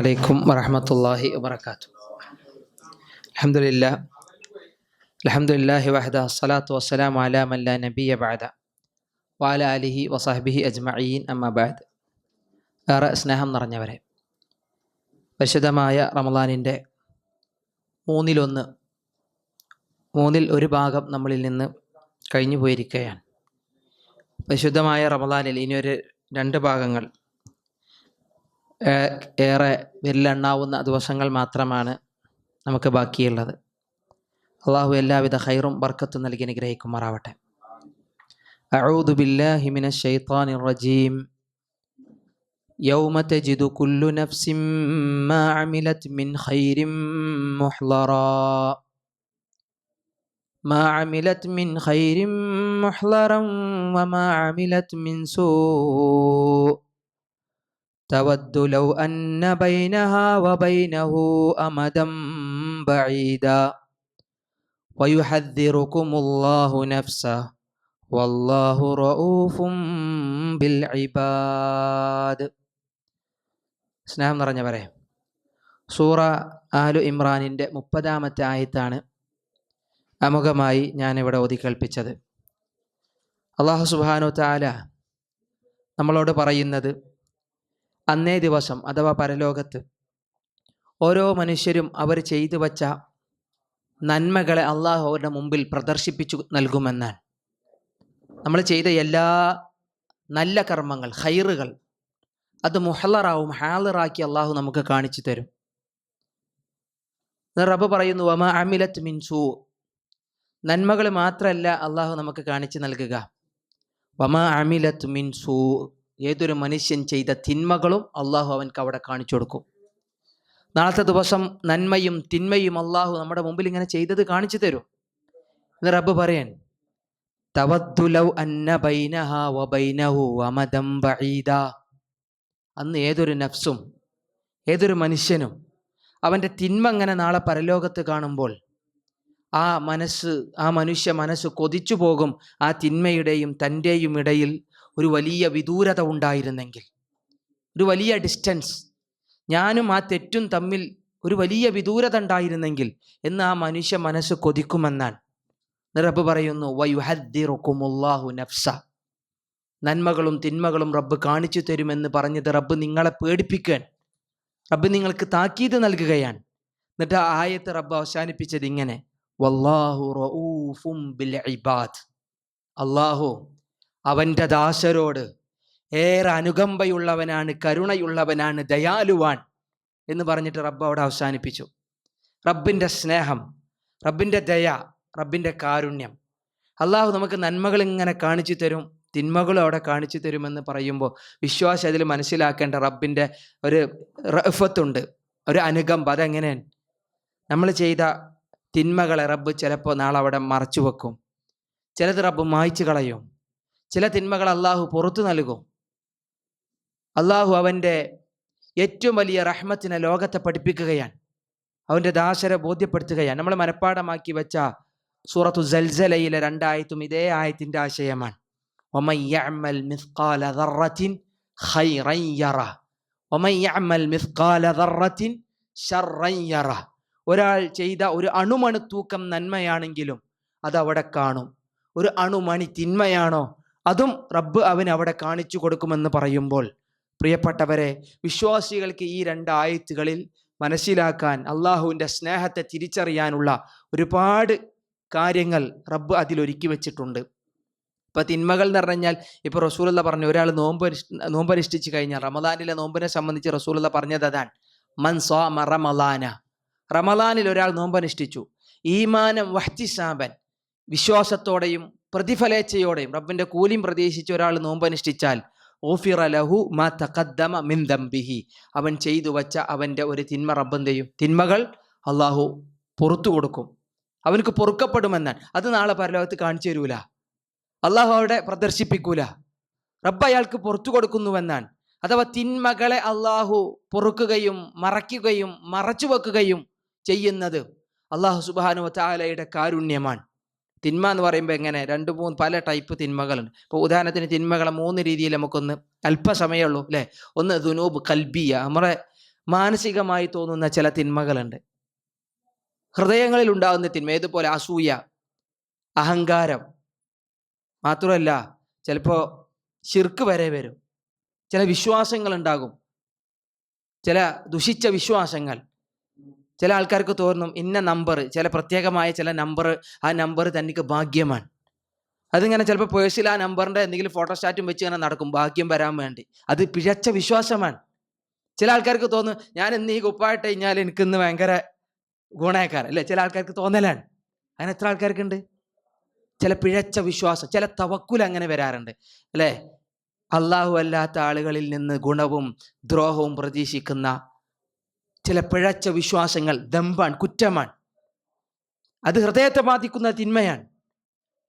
അലൈക്കും വറഹമത്തല്ലാഹി വബർക്കാത്തു അലഹമുല്ല അലഹമുല്ലാഹി വഹദ സലാത്തു വസ്സലാം അലാമല്ല നബിയ ബാദ വാല അലിഹി വസാഹബിഹി അജ്മഈൻ അമ്മബാദ് ഏറെ സ്നേഹം നിറഞ്ഞവരെ പരിശുദ്ധമായ റമദാനിന്റെ മൂന്നിലൊന്ന് മൂന്നിൽ ഒരു ഭാഗം നമ്മളിൽ നിന്ന് കഴിഞ്ഞു പോയിരിക്കുകയാണ് പരിശുദ്ധമായ റമദാനിൽ ഇനിയൊരു രണ്ട് ഭാഗങ്ങൾ ഏറെ വിരലെണ്ണാവുന്ന ദിവസങ്ങൾ മാത്രമാണ് നമുക്ക് ബാക്കിയുള്ളത് അള്ളാഹു എല്ലാവിധ ഖൈറും ബർക്കത്തും നൽകി അനുഗ്രഹിക്കുമാറാവട്ടെ أعوذ بالله من الشيطان الرجيم يوم تجد كل نفس ما عملت من خير محضرا ما عملت من خير محضرا وما عملت من سوء تود لو أن بينها وبينه أمدا بعيدا ويحذركم الله نفسه والله رؤوف بالعباد സ്നേഹം നിറഞ്ഞവരെ സൂറ ആലു ഇമ്രാനിൻ്റെ മുപ്പതാമത്തെ ആയത്താണ് അമുഖമായി ഞാനിവിടെ ഓതിക്കേൽപ്പിച്ചത് അള്ളാഹു സുബാനു താല നമ്മളോട് പറയുന്നത് അന്നേ ദിവസം അഥവാ പരലോകത്ത് ഓരോ മനുഷ്യരും അവർ ചെയ്തു വച്ച നന്മകളെ അള്ളാഹു അവരുടെ മുമ്പിൽ പ്രദർശിപ്പിച്ചു നൽകുമെന്നാണ്. നമ്മൾ ചെയ്ത എല്ലാ നല്ല കർമ്മങ്ങൾ ഹൈറുകൾ അത് മുഹലറാവും ഹാലറാക്കി അള്ളാഹു നമുക്ക് കാണിച്ചു തരും. റബ്ബ് പറയുന്നു വമ അമിലത്ത് മിൻസു നന്മകൾ മാത്രമല്ല അള്ളാഹു നമുക്ക് കാണിച്ചു നൽകുക. വമ അമിലത്ത് മിൻസു ഏതൊരു മനുഷ്യൻ ചെയ്ത തിന്മകളും അള്ളാഹു അവൻക്ക് അവിടെ കാണിച്ചു കൊടുക്കും. നാളത്തെ ദിവസം നന്മയും തിന്മയും അള്ളാഹു നമ്മുടെ മുമ്പിൽ ഇങ്ങനെ ചെയ്തത് കാണിച്ചു തരും. എന്ന് റബ്ബ് പറയാൻ അന്ന് ഏതൊരു നഫ്സും ഏതൊരു മനുഷ്യനും അവന്റെ തിന്മ അങ്ങനെ നാളെ പരലോകത്ത് കാണുമ്പോൾ ആ മനസ്സ് ആ മനുഷ്യ മനസ്സ് കൊതിച്ചു പോകും ആ തിന്മയുടെയും തന്റെയും ഇടയിൽ ഒരു വലിയ വിദൂരത ഉണ്ടായിരുന്നെങ്കിൽ ഒരു വലിയ ഡിസ്റ്റൻസ് ഞാനും ആ തെറ്റും തമ്മിൽ ഒരു വലിയ വിദൂരത ഉണ്ടായിരുന്നെങ്കിൽ എന്ന് ആ മനുഷ്യ മനസ്സ് കൊതിക്കുമെന്നാണ്. റബ്ബ് പറയുന്നു വയുഹദ്ദിറുക്കുമുല്ലാഹു നഫ്സ. നന്മകളും തിന്മകളും റബ്ബ് കാണിച്ചു തരുമെന്ന് പറഞ്ഞത് റബ്ബ് നിങ്ങളെ പേടിപ്പിക്കാൻ റബ്ബ് നിങ്ങൾക്ക് താക്കീത് നൽകുകയാണ്. എന്നിട്ട് ആ ആയത്ത് റബ്ബ് അവസാനിപ്പിച്ചത് ഇങ്ങനെ വല്ലാഹു റഊഫും ബിൽ ഇബാദ്. അള്ളാഹു അവന്റെ ദാസരോട് ഏറെ അനുകമ്പയുള്ളവനാണ് കരുണയുള്ളവനാണ് ദയാലുവാൻ എന്ന് പറഞ്ഞിട്ട് റബ്ബ് അവിടെ അവസാനിപ്പിച്ചു. റബ്ബിന്റെ സ്നേഹം റബ്ബിന്റെ ദയ റബ്ബിന്റെ കാരുണ്യം. അള്ളാഹു നമുക്ക് നന്മകൾ ഇങ്ങനെ കാണിച്ചു തരും തിന്മകളും അവിടെ കാണിച്ചു തരുമെന്ന് പറയുമ്പോൾ വിശ്വാസം അതിൽ മനസ്സിലാക്കേണ്ട റബ്ബിന്റെ ഒരു റഫത്തുണ്ട് ഒരു അനുകമ്പ. അതെങ്ങനെയാണ് നമ്മൾ ചെയ്ത തിന്മകളെ റബ്ബ് ചിലപ്പോൾ നാളെ അവിടെ മറച്ചു വെക്കും. ചിലത് റബ്ബ് മായ്ച്ചു കളയും. ചില തിന്മകൾ അള്ളാഹു പുറത്തു നൽകും. അള്ളാഹു അവന്റെ ഏറ്റവും വലിയ റഹ്മത്തിനെ ലോകത്തെ പഠിപ്പിക്കുകയാണ്. അവന്റെ ദാശരെ ബോധ്യപ്പെടുത്തുകയാണ്. നമ്മൾ മനഃപ്പാടമാക്കി വെച്ച സൂറത്തു ജൽസലയിലെ രണ്ടായത്തും ഇതേ ആയത്തിന്റെ ആശയമാണ്. ഒരാൾ ചെയ്ത ഒരു അണുമണി തൂക്കം നന്മയാണെങ്കിലും അതവിടെ കാണും. ഒരു അണുമണി തിന്മയാണോ? അതും റബ്ബ് അവന് അവിടെ കാണിച്ചു കൊടുക്കുമെന്ന് പറയുമ്പോൾ പ്രിയപ്പെട്ടവരെ വിശ്വാസികൾക്ക് ഈ രണ്ട് ആയത്തുകളിൽ മനസ്സിലാക്കാൻ അള്ളാഹുവിന്റെ സ്നേഹത്തെ തിരിച്ചറിയാനുള്ള ഒരുപാട് കാര്യങ്ങൾ റബ്ബ് അതിലൊരുക്കി വെച്ചിട്ടുണ്ട്. ഇപ്പം തിന്മകൾ എന്ന് പറഞ്ഞാൽ ഇപ്പോൾ റസൂലുള്ള പറഞ്ഞു ഒരാൾ നോമ്പ് നോമ്പനുഷ്ഠിച്ച് കഴിഞ്ഞാൽ റമദാനിലെ നോമ്പിനെ സംബന്ധിച്ച് റസൂലുള്ള പറഞ്ഞത് അതാണ് മൻ സ്വാമ റമലാന റമലാനിൽ ഒരാൾ നോമ്പ് അനുഷ്ഠിച്ചു ഈമാനം വഹ്തിസാബൻ വിശ്വാസത്തോടെയും പ്രതിഫലേച്ഛയോടെയും റബ്ബിന്റെ കൂലിയും പ്രതീക്ഷിച്ച് ഒരാൾ നോമ്പ് അനുഷ്ഠിച്ചാൽ ഓഫിറ ലഹു മാ തഖദ്ദമ മിൻ ദംബിഹി. അവൻ ചെയ്തു വച്ച അവന്റെ ഒരു തിന്മ റബ്ബ് എന്ത് തിന്മകൾ അള്ളാഹു പുറത്തു കൊടുക്കും. അവനക്ക് പൊറുക്കപ്പെടുമെന്നാണ് അത് നാളെ പരലോകത്ത് കാണിച്ചു തരൂല. അള്ളാഹു അവിടെ പ്രദർശിപ്പിക്കൂല. റബ്ബ് അയാൾക്ക് പുറത്തു കൊടുക്കുന്നുവെന്നാണ് അഥവാ തിന്മകളെ അള്ളാഹു പൊറുക്കുകയും മറയ്ക്കുകയും മറച്ചു വെക്കുകയും ചെയ്യുന്നത് അള്ളാഹു സുബാനു താലയുടെ കാരുണ്യമാണ്. തിന്മ എന്ന് പറയുമ്പോൾ എങ്ങനെ? രണ്ട് മൂന്ന് പല ടൈപ്പ് തിന്മകളുണ്ട്. ഇപ്പോൾ ഉദാഹരണത്തിന് തിന്മകളെ മൂന്ന് രീതിയിൽ നമുക്കൊന്ന് അല്പസമയമേ ഉള്ളൂ അല്ലേ? ഒന്ന് ദുനൂബ് കൽബിയ. നമ്മുടെ മാനസികമായി തോന്നുന്ന ചില തിന്മകളുണ്ട്. ഹൃദയങ്ങളിൽ ഉണ്ടാകുന്ന തിന്മ ഏതുപോലെ? അസൂയ അഹങ്കാരം. മാത്രമല്ല ചിലപ്പോൾ ശിർക്ക് വരെ വരും. ചില വിശ്വാസങ്ങൾ ഉണ്ടാകും. ചില ദുഷിച്ച വിശ്വാസങ്ങൾ. ചില ആൾക്കാർക്ക് തോന്നും ഇന്ന നമ്പർ ചില പ്രത്യേകമായ ചില നമ്പർ ആ നമ്പർ തനിക്ക് ഭാഗ്യമാണ്. അതിങ്ങനെ ചിലപ്പോൾ പേഴ്സിൽ ആ നമ്പറിന്റെ എന്തെങ്കിലും ഫോട്ടോസ്റ്റാറ്റും വെച്ച് ഇങ്ങനെ നടക്കും ഭാഗ്യം വരാൻ വേണ്ടി. അത് പിഴച്ച വിശ്വാസമാണ്. ചില ആൾക്കാർക്ക് തോന്നും ഞാൻ ഇന്ന് ഈ കുപ്പായിട്ട് കഴിഞ്ഞാൽ എനിക്കിന്ന് ഭയങ്കര ഗുണയക്കാരൻ അല്ലേ? ചില ആൾക്കാർക്ക് തോന്നലാണ്. അങ്ങനെ എത്ര ആൾക്കാർക്കുണ്ട്? ചില പിഴച്ച വിശ്വാസം ചില തവക്കുൽ അങ്ങനെ വരാറുണ്ട്. അല്ലേ? അള്ളാഹു അല്ലാത്ത ആളുകളിൽ നിന്ന് ഗുണവും ദ്രോഹവും പ്രതീക്ഷിക്കുന്ന ചില പിഴച്ച വിശ്വാസങ്ങൾ ദമ്പാണ് കുറ്റമാണ്. അത് ഹൃദയത്തെ ബാധിക്കുന്ന തിന്മയാണ്.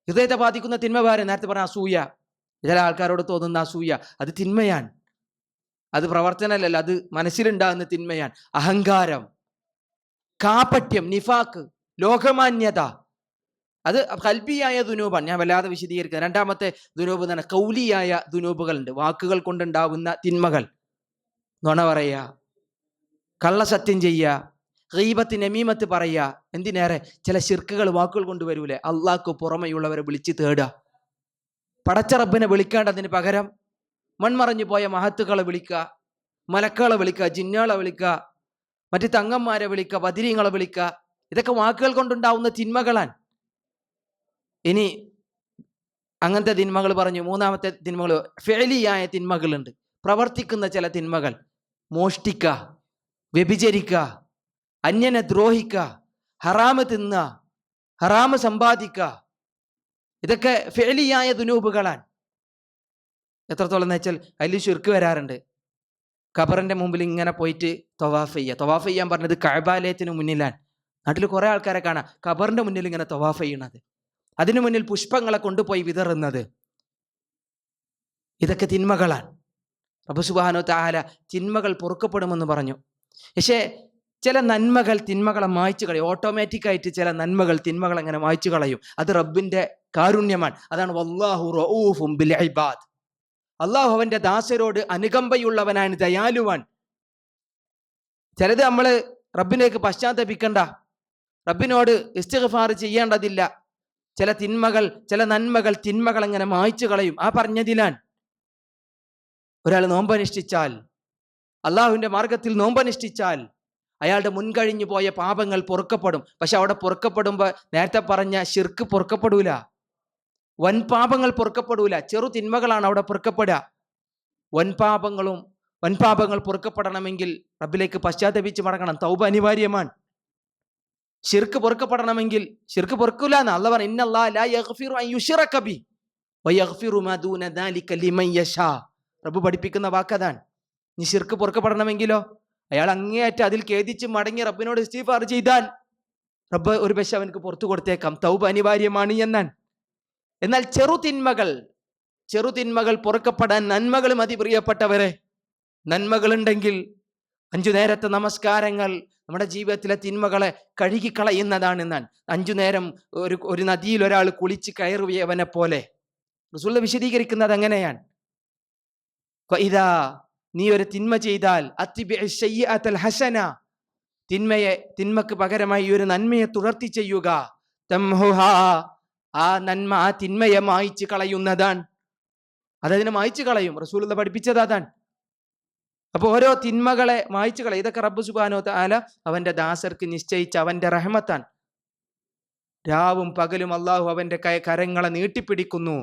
ഹൃദയത്തെ ബാധിക്കുന്ന തിന്മ വേറെ. നേരത്തെ പറഞ്ഞ അസൂയ. ചില ആൾക്കാരോട് തോന്നുന്ന അസൂയ. അത് തിന്മയാണ്. അത് പ്രവർത്തനമല്ലല്ലോ. അത് മനസ്സിലുണ്ടാകുന്ന തിന്മയാണ്. അഹങ്കാരം. കാപട്യം നിഫാക്ക് ലോകമാന്യത. അത് കൽബിയായ ദുനൂപാണ്. ഞാൻ വല്ലാതെ വിശദീകരിക്കുന്നത് രണ്ടാമത്തെ ദുനൂപ് തന്നെ കൗലിയായ ദുനൂപുകളുണ്ട്. വാക്കുകൾ കൊണ്ടുണ്ടാവുന്ന തിന്മകൾ. നുണ പറയുക. കള്ളസത്യം ചെയ്യുക റീബത്ത് നമീമത്ത് പറയുക എന്തിനേറെ? ചില ശിർക്കുകൾ വാക്കുകൾ കൊണ്ടുവരൂലേ അള്ളാഹ്ക്ക് പുറമെയുള്ളവരെ വിളിച്ച് തേടുക. പടച്ച റബ്ബിനെ വിളിക്കേണ്ടതിന് പകരം മൺമറഞ്ഞു പോയ മഹത്തുക്കളെ വിളിക്കുക മലക്കുകളെ വിളിക്കുക ജിന്നുകളെ വിളിക്കുക മറ്റ് തങ്ങന്മാരെ വിളിക്കുക ബദിരീങ്ങളെ വിളിക്കുക. ഇതൊക്കെ വാക്കുകൾ കൊണ്ടുണ്ടാവുന്ന തിന്മകളാണ്. ഇനി അങ്ങനത്തെ തിന്മകൾ പറഞ്ഞു. മൂന്നാമത്തെ തിന്മകൾ ഫേലിയായ തിന്മകളുണ്ട്. പ്രവർത്തിക്കുന്ന ചില തിന്മകൾ മോഷ്ടിക്കുക. വ്യഭിചരിക്കുക അന്യനെ ദ്രോഹിക്കുക ഹറാമ് തിന്നുക ഹറാമ് സമ്പാദിക്കുക ഇതൊക്കെ ഫേലിയായ ദുനൂപുകളാണ് എത്രത്തോളം എന്ന് വെച്ചാൽ അതിൽ ചുരുക്ക് വരാറുണ്ട്. ഖബറിന്റെ മുമ്പിൽ ഇങ്ങനെ പോയിട്ട് തൊവാഫ് ചെയ്യുക. തൊവാഫ് ചെയ്യാൻ പറഞ്ഞത് കഴബാലയത്തിന് മുന്നിലാണ്. നാട്ടിൽ കുറേ ആൾക്കാരെ കാണാം. ഖബറിന്റെ മുന്നിൽ ഇങ്ങനെ തൊവാഫ് ചെയ്യണത്. അതിനു മുന്നിൽ പുഷ്പങ്ങളെ കൊണ്ടുപോയി വിതറുന്നത്. ഇതൊക്കെ തിന്മകളാണ്. റബ്ബ് താല തിന്മകൾ പൊറുക്കപ്പെടുമെന്ന് പറഞ്ഞു. പക്ഷേ ചില നന്മകൾ തിന്മകളെ മായ്ച്ചു കളയും. ഓട്ടോമാറ്റിക്കായിട്ട് ചില നന്മകൾ തിന്മകൾ അങ്ങനെ മായ്ച്ചു കളയും. അത് റബ്ബിന്റെ കാരുണ്യമാണ്. അതാണ് വല്ലാഹു റഊഫും ബിൽ ഇബാദ്. അള്ളാഹു അവന്റെ ദാസരോട് അനുകമ്പയുള്ളവനാണ് ദയാലുവാൻ ചിലത് നമ്മൾ റബ്ബിനേക്ക് പശ്ചാത്തപിക്കണ്ട. റബ്ബിനോട് ഇസ്തിഗ്ഫാർ ചെയ്യേണ്ടതില്ല. ചില തിന്മകൾ ചില നന്മകൾ തിന്മകൾ അങ്ങനെ മായ്ച്ചു കളയും. ആ പറഞ്ഞതിലാൻ ഒരാൾ നോമ്പനുഷ്ഠിച്ചാൽ അള്ളാഹുവിന്റെ മാർഗത്തിൽ നോമ്പനുഷ്ഠിച്ചാൽ അയാളുടെ മുൻകഴിഞ്ഞു പോയ പാപങ്ങൾ പൊറുക്കപ്പെടും. പക്ഷെ അവിടെ പൊറുക്കപ്പെടുമ്പോൾ നേരത്തെ പറഞ്ഞ ശിർക്ക് പൊറുക്കപ്പെടൂല. വൻ പാപങ്ങൾ പൊറുക്കപ്പെടൂല. ചെറു തിന്മകളാണ് അവിടെ പൊറുക്കപ്പെടുക. വൻ പാപങ്ങളും വൻ പാപങ്ങൾ പൊറുക്കപ്പെടണമെങ്കിൽ റബ്ബിലേക്ക് പശ്ചാത്തപിച്ച് മടങ്ങണം. തൗബ അനിവാര്യമാണ്. ഷിർക്ക് പൊറുക്കപ്പെടണമെങ്കിൽ ഷിർക്ക് പൊറുക്കൂല എന്ന് അല്ല പറഞ്ഞു. ഇന്നല്ലാ റബ്ബ് പഠിപ്പിക്കുന്ന വാക്കതാണ് നീ ഷിർക്ക് പൊറുക്കപ്പെടണമെങ്കിലോ? അയാൾ അങ്ങേയറ്റം അതിൽ ഖേദിച്ച് മടങ്ങി റബ്ബിനോട് ഇസ്തീഫാർ ചെയ്താൽ റബ്ബ് ഒരു പക്ഷെ അവനക്ക് പുറത്തു കൊടുത്തേക്കാം. തൗബ് അനിവാര്യമാണ് എന്നാൻ. എന്നാൽ ചെറുതിന്മകൾ ചെറുതിന്മകൾ പൊറുക്കപ്പെടാൻ നന്മകൾ മതി പ്രിയപ്പെട്ടവരെ നന്മകളുണ്ടെങ്കിൽ അഞ്ചു നേരത്തെ നമസ്കാരങ്ങൾ നമ്മുടെ ജീവിതത്തിലെ തിന്മകളെ കഴുകിക്കളയുന്നതാണ് എന്നാൽ അഞ്ചു നേരം ഒരു ഒരു നദിയിൽ ഒരാൾ കുളിച്ച് കയറുകയവനെ പോലെ റസൂള്ള വിശദീകരിക്കുന്നത് അങ്ങനെയാണ് ഇതാ നീ ഒരു തിന്മ ചെയ്താൽ ഹസന തിന്മയെ തിന്മക്ക് പകരമായി ഒരു നന്മയെ തുടർത്തി ചെയ്യുക. ആ നന്മ ആ തിന്മയെ മായ്ച്ചു കളയുന്നതാണ് അതതിനെ മായ്ച്ചു കളയും? റസൂലുള്ള പഠിപ്പിച്ചത് അതാണ് അപ്പൊ ഓരോ തിന്മകളെ മായ്ച്ചു കളയും. ഇതൊക്കെ റബ്ബ് സുബാനോ താല അവന്റെ ദാസർക്ക് നിശ്ചയിച്ച അവന്റെ റഹ്മത്താൻ. രാവും പകലും അള്ളാഹു അവന്റെ കരങ്ങളെ നീട്ടിപ്പിടിക്കുന്നു.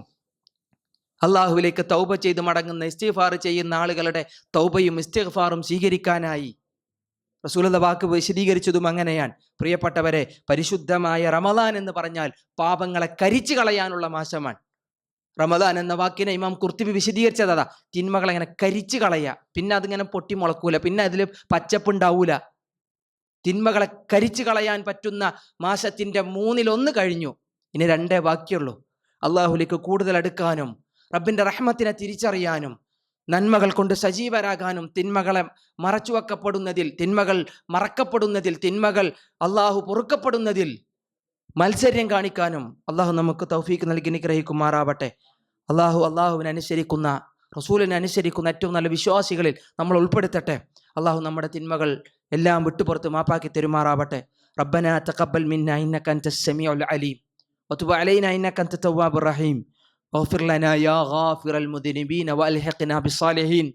അള്ളാഹുവിലേക്ക് തൗബ ചെയ്ത് മടങ്ങുന്ന ഇസ്തിഫാർ ചെയ്യുന്ന ആളുകളുടെ തൗബയും ഇസ്തിഫാറും സ്വീകരിക്കാനായി. റസൂലത വാക്ക് വിശദീകരിച്ചതും അങ്ങനെയാണ്. പ്രിയപ്പെട്ടവരെ പരിശുദ്ധമായ റമദാൻ എന്ന് പറഞ്ഞാൽ പാപങ്ങളെ കരിച്ചു കളയാനുള്ള മാസമാണ്. റമദാൻ എന്ന വാക്കിനെ ഇമാം കുർത്തിബി വിശദീകരിച്ചത് അതാ. തിന്മകളെ അങ്ങനെ കരിച്ചു കളയുക പിന്നെ അതിങ്ങനെ പൊട്ടി മുളക്കൂല. പിന്നെ അതിൽ പച്ചപ്പുണ്ടാവൂല. തിന്മകളെ കരിച്ചു കളയാൻ പറ്റുന്ന മാസത്തിന്റെ മൂന്നിലൊന്ന് കഴിഞ്ഞു. ഇനി രണ്ടേ ബാക്കിയുള്ളൂ. അള്ളാഹുലേക്ക് കൂടുതൽ അടുക്കാനും റബ്ബിന്റെ റഹ്മത്തിനെ തിരിച്ചറിയാനും നന്മകൾ കൊണ്ട് സജീവരാകാനും തിന്മകളെ മറച്ചുവെക്കപ്പെടുന്നതിൽ തിന്മകൾ മറക്കപ്പെടുന്നതിൽ തിന്മകൾ അള്ളാഹു പൊറുക്കപ്പെടുന്നതിൽ മത്സര്യം കാണിക്കാനും അള്ളാഹു നമുക്ക് തൗഫീക്ക് നൽകി നിഗ്രഹിക്കുമാറാവട്ടെ അള്ളാഹു അള്ളാഹുവിനനുസരിക്കുന്ന റസൂലിനെ അനുസരിക്കുന്ന ഏറ്റവും നല്ല വിശ്വാസികളിൽ നമ്മൾ ഉൾപ്പെടുത്തട്ടെ. അള്ളാഹു നമ്മുടെ തിന്മകൾ എല്ലാം വിട്ടുപുറത്ത് മാപ്പാക്കി തെരുമാറാവട്ടെ. റബ്ബന തഖബ്ബൽ മിന്ന ഇന്നക അൻത സമീഉൽ അലീം. വതുബ് അലൈന ഇന്നക അൻത തവ്വാബുർ റഹീം. واغفر لنا يا غافر المذنبين وألحقنا بالصالحين.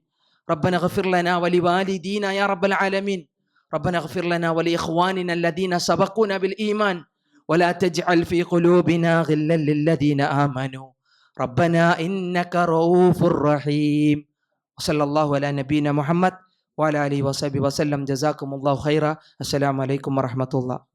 ربنا اغفر لنا ولوالدينا يا رب العالمين. ربنا اغفر لنا ولإخواننا الذين سبقونا بالإيمان. ولا تجعل في قلوبنا غلا للذين آمنوا. ربنا إنك رؤوف رحيم. وصلى الله على نبينا محمد وعلى آله وصحبه وسلم. جزاكم الله خيرا. السلام عليكم ورحمة الله.